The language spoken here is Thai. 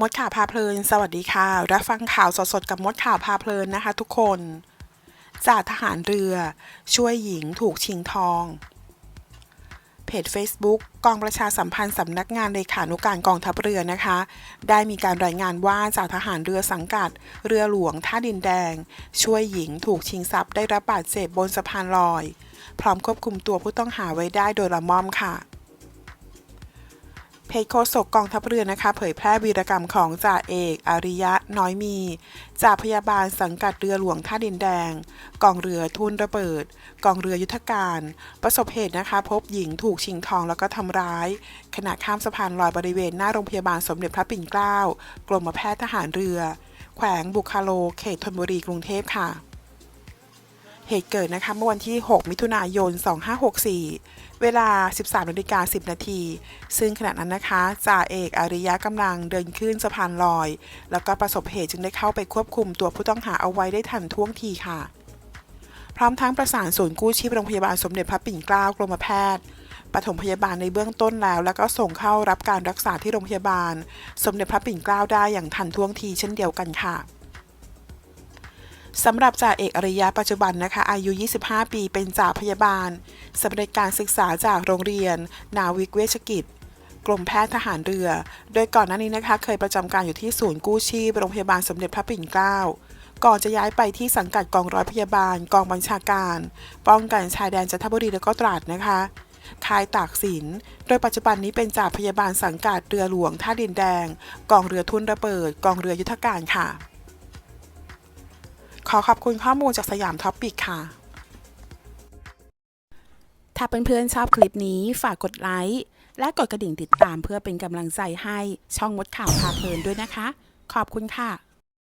มดข่าวพาเพลิน สวัสดีค่ะ รับฟังข่าวสดๆ กับมดข่าวพาเพลินนะคะทุกคน จ่าทหารเรือ ช่วยหญิงถูกชิงทอง เพจ Facebook กองประชาสัมพันธ์สำนักงานเลขานุการกองทัพเรือนะคะ ได้มีการรายงานว่าจ่าทหารเรือสังกัด เรือหลวงท่าดินแดง ช่วยหญิงถูกชิงทรัพย์ได้รับบาดเจ็บบนสะพานลอย พร้อมควบคุมตัวผู้ต้องหาไว้ได้โดยละม่อมค่ะ เพจโฆษกกองทัพเรือนะคะ เผยแพร่วีรกรรมของจ่าเอกอาริยะน้อยมีจ่าพยาบาลสังกัดเรือหลวงท่าดินแดง กองเรือทุนระเบิด กองเรือยุทธการ ประสบเหตุนะคะ พบหญิงถูกชิงทองแล้วก็ทำร้าย ขณะข้ามสะพานลอยบริเวณหน้าโรงพยาบาลสมเด็จพระปิ่นเกล้ากรมแพทย์ทหารเรือ แขวงบุคาโลเขตธนบุรีกรุงเทพค่ะ เหตุเกิดนะคะเมื่อวันที่ 6 มิถุนายน 2564 เวลา 13นาฬิกา10 นาที ซึ่งขณะนั้นนะคะจ่าเอกอาริยะกำลังเดินขึ้นสะพานลอย แล้วก็ประสบเหตุจึงได้เข้าไปควบคุมตัวผู้ต้องหาเอาไว้ได้ทันท่วงทีค่ะ พร้อมทั้งประสานศูนย์กู้ชีพโรงพยาบาลสมเด็จพระปิ่นเกล้ากรมแพทย์ปฐมพยาบาลในเบื้องต้นแล้ว แล้วก็ส่งเข้ารับการรักษาที่โรงพยาบาล สมเด็จพระปิ่นเกล้าได้อย่างทันท่วงทีเช่นเดียวกันค่ะ สำหรับจ่าเอกอริยะปัจจุบันนะคะ อายุ 25 ปี เป็นจ่าพยาบาลสำเร็จการศึกษาจากโรงเรียน นาวิกเวชกิจ กรมแพทย์ทหารเรือ โดยก่อนหน้านี้นะคะ เคยประจำการอยู่ที่ศูนย์กู้ชีพโรงพยาบาลสมเด็จพระปิ่นเกล้า ก่อนจะย้ายไปที่สังกัดกองร้อยพยาบาล กองบัญชาการ ป้องกันชายแดนจันทบุรีและก็ตราดนะคะค่ายตากสิน โดยปัจจุบันนี้เป็นจ่าพยาบาลสังกัดเรือหลวงท่าดินแดง กองเรือทุนระเบิด กองเรือยุทธการค่ะ ขอขอบคุณข้อมูลจากสยามท็อปปิกค่ะ ถ้าเพื่อนๆชอบคลิปนี้ฝากกดไลค์และกดกระดิ่งติดตามเพื่อเป็นกำลังใจให้ช่องมดข่าวพาเพลินด้วยนะคะ ขอบคุณค่ะ